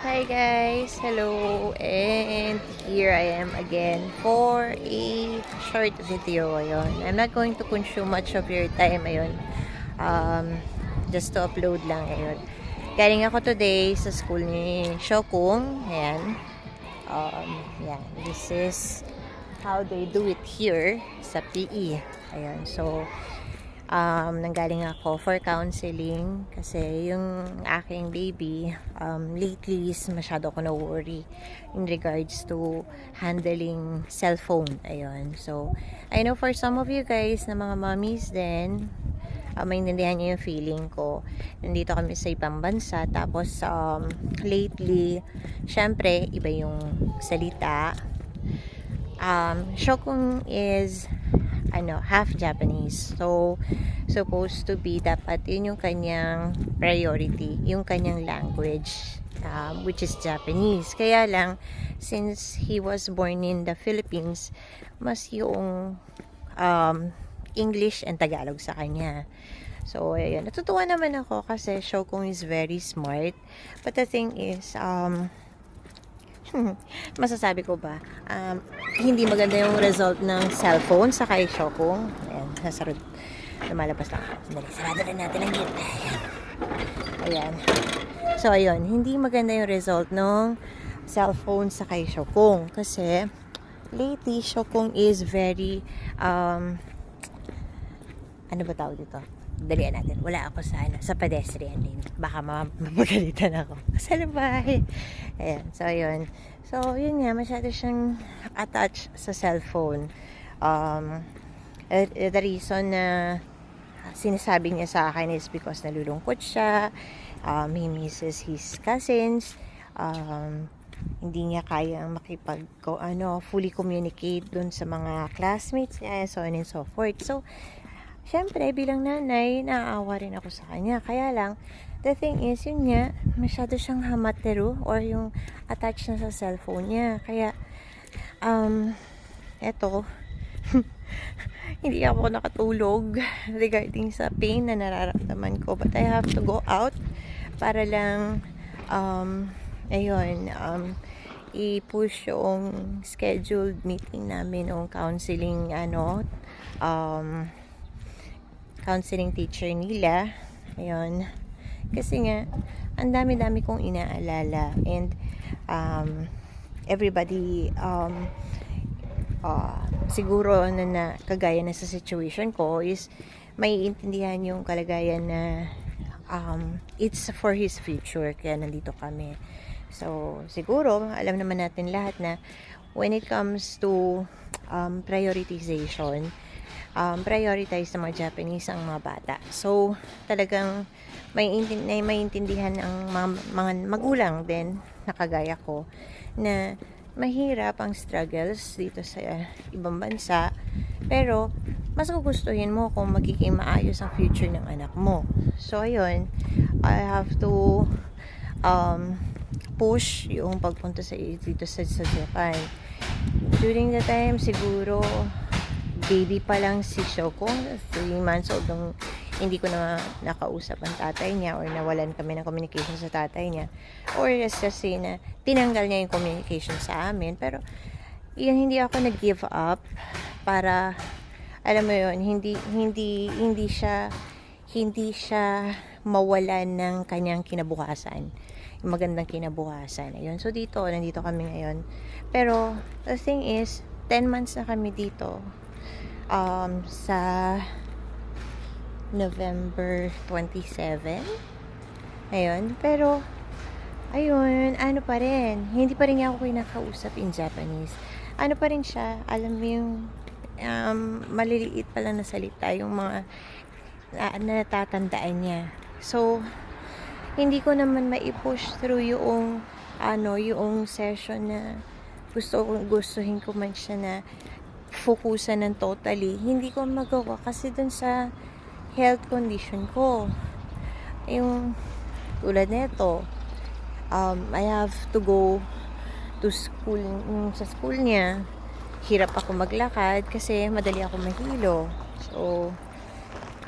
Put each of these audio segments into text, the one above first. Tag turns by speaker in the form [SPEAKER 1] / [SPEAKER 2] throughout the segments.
[SPEAKER 1] Hi guys! Hello! And here I am again for a short video ngayon. I'm not going to consume much of your time ngayon. Um, just to upload lang ngayon. Galing ako today sa school ni Shokung. Ayan. Um, yeah, this is how they do it here sa PE. Ayan. So, um, nanggaling ako for counseling kasi yung aking baby um, lately is masyado ako na-worry in regards to handling cellphone. Ayun. So, I know for some of you guys na mga mommies din, uh, maintindihan niyo yung feeling ko. Nandito kami sa ibang bansa. Tapos, um, lately, syempre, iba yung salita. Um, Shokung is ano, half Japanese. So, supposed to be dapat yun yung kanyang priority, yung kanyang language, um, which is Japanese. Kaya lang, since he was born in the Philippines, mas yung um, English and Tagalog sa kanya. So, ayun. Natutuwa naman ako kasi Shokung is very smart. But the thing is, um, masasabi ko ba, um, hindi maganda yung result ng cellphone sa kay Shokung. Ayan, nasarod. Lumalabas lang ako. Sarado rin natin ang gate. Ayan. Ayan. So, ayun, hindi maganda yung result ng cellphone sa kay Shokung. Kasi, lately, Shokung is very, um, ano ba tawag dito? Dalian natin. Wala ako sa, ano, sa pedestrian lane. Baka mamagalitan ako. Sa bahay. Ayan. So, yun. So, yun nga. Masyado siyang attached sa cellphone. Um, eh, eh, the reason na sinasabi niya sa akin is because nalulungkot siya. Um, he misses his cousins. Um, hindi niya kayang makipag ano, fully communicate dun sa mga classmates niya, so on and so forth. So, syempre, bilang nanay, naaawa rin ako sa kanya. Kaya lang, the thing is, yun nga, masyado siyang hamateru or yung attached na sa cellphone niya. Kaya, um, eto, hindi ako nakatulog regarding sa pain na nararamdaman ko. But I have to go out para lang, um, ayun, um, i-push yung scheduled meeting namin yung counseling, ano, um, counseling teacher nila. Ayun. Kasi nga, ang dami-dami kong inaalala. And, um, everybody, um, uh, siguro na, na kagaya na sa situation ko is may intindihan yung kalagayan na um, it's for his future. Kaya nandito kami. So, siguro, alam naman natin lahat na when it comes to um, prioritization, um, prioritize ng mga Japanese ang mga bata. So, talagang may, intin- may maintindihan ang mga, mga magulang din na kagaya ko na mahirap ang struggles dito sa ibang bansa pero mas gugustuhin mo kung magiging maayos ang future ng anak mo. So, ayun, I have to um, push yung pagpunta sa dito sa, sa Japan. During the time, siguro, baby pa lang si Shoko, 3 months old nung hindi ko na nakausap ang tatay niya or nawalan kami ng communication sa tatay niya. Or just say na tinanggal niya yung communication sa amin. Pero, yun, hindi ako nag-give up para, alam mo yun, hindi, hindi, hindi siya, hindi siya mawalan ng kanyang kinabukasan. Yung magandang kinabukasan. Ayun. So, dito, nandito kami ngayon. Pero, the thing is, 10 months na kami dito um, sa November 27. Ayun. Pero, ayun, ano pa rin. Hindi pa rin niya ako kinakausap in Japanese. Ano pa rin siya, alam mo yung um, maliliit pa lang na salita, yung mga na, natatandaan niya. So, hindi ko naman mai-push through yung ano, yung session na gusto gustuhin ko man siya na focusan ng totally. Hindi ko magawa kasi dun sa health condition ko. Yung tulad nito, um, I have to go to school, yung sa school niya, hirap ako maglakad kasi madali ako mahilo. So,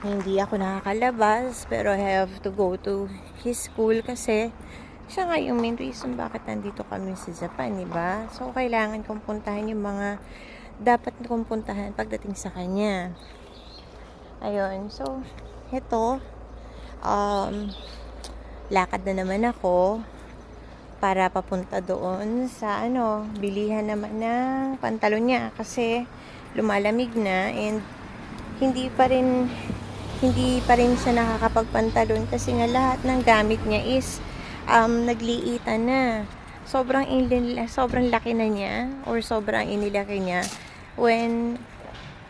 [SPEAKER 1] hindi ako nakakalabas pero I have to go to his school kasi siya nga yung main reason bakit nandito kami sa Japan, di ba? So, kailangan kong puntahan yung mga dapat kong puntahan pagdating sa kanya. Ayun, so, ito, um, lakad na naman ako para papunta doon sa ano, bilihan naman ng pantalon niya kasi lumalamig na and hindi pa rin hindi pa rin siya nakakapagpantalon kasi nga lahat ng gamit niya is um, nagliitan na. Sobrang inil, sobrang laki na niya or sobrang inilaki niya when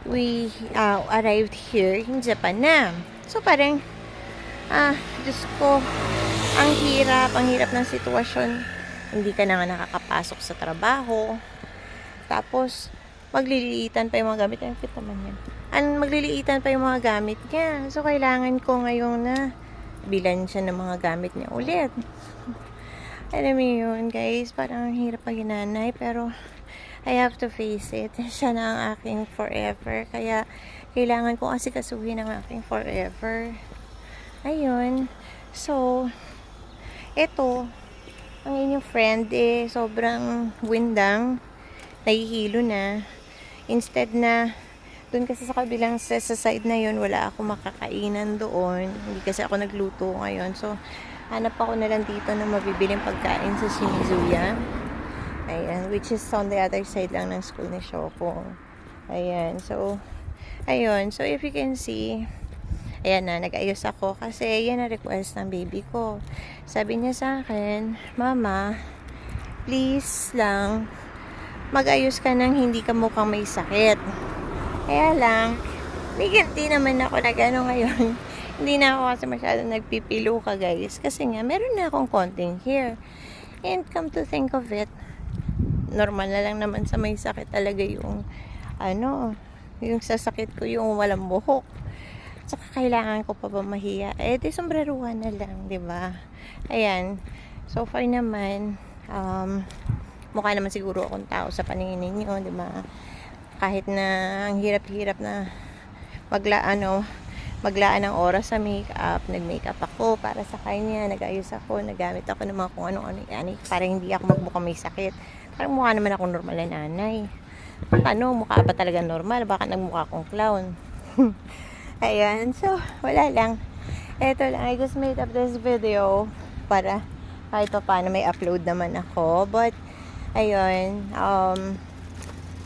[SPEAKER 1] we uh, arrived here in Japan na. So parang ah, Diyos ko, ang hirap, ang hirap ng sitwasyon. Hindi ka na nga nakakapasok sa trabaho. Tapos, magliliitan pa yung mga gamit. Ang cute naman yan. An, magliliitan pa yung mga gamit niya. So, kailangan ko ngayon na bilan siya ng mga gamit niya ulit. Alam mo yun, guys, parang ang hirap pag nanay, pero I have to face it. Siya na ang aking forever. Kaya, kailangan ko kasi kasuhin ang aking forever. Ayun. So, eto, ang inyong friend eh, sobrang windang, nahihilo na. Instead na, dun kasi sa kabilang sa, sa side na yun, wala ako makakainan doon. Hindi kasi ako nagluto ngayon. So, hanap ako na lang dito na mabibiling pagkain sa Shimizuya. Which is on the other side lang ng school ni Shoko. Ayan, so, ayun. So, if you can see, Ayan na, nag-ayos ako kasi yan ang request ng baby ko. Sabi niya sa akin, Mama, please lang, mag-ayos ka nang hindi ka mukhang may sakit. Kaya lang, may naman ako na gano'n ngayon. hindi na ako kasi masyadong nagpipilo ka guys. Kasi nga, meron na akong konting hair. And come to think of it, normal na lang naman sa may sakit talaga yung, ano, yung sasakit ko yung walang buhok. Tsaka kailangan ko pa ba mahiya? Eh, di sombreruhan na lang, di ba? Ayan. So far naman, um, mukha naman siguro akong tao sa paningin ninyo, di ba? Kahit na ang hirap-hirap na magla, ano, maglaan ng oras sa makeup, nag-makeup ako para sa kanya, nag-ayos ako, nagamit ako ng mga kung ano-ano yan, para hindi ako magmukha may sakit. Parang mukha naman ako normal na nanay. Ano, mukha ba talaga normal? Baka nagmukha akong clown. Ayan, so, wala lang. Ito lang, I just made up this video para kahit pa paano may upload naman ako. But, ayun, um,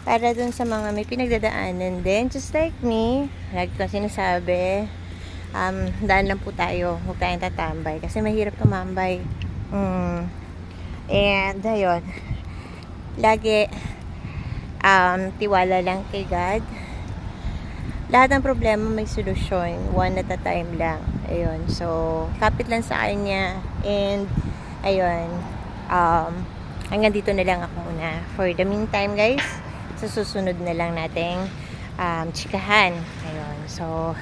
[SPEAKER 1] para dun sa mga may pinagdadaanan din, just like me, lagi ko sinasabi, um, daan lang po tayo, huwag tayong tatambay, kasi mahirap tumambay. Mm. And, ayun, lagi, um, tiwala lang kay God, lahat ng problema may solusyon. One at a time lang. Ayun. So, kapit lang sa kanya. And, ayun. Um, hanggang dito na lang ako muna. For the meantime, guys, sa susunod na lang nating um, chikahan. Ayun. So,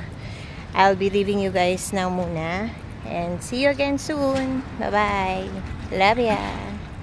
[SPEAKER 1] I'll be leaving you guys now muna. And see you again soon. Bye-bye. Love ya.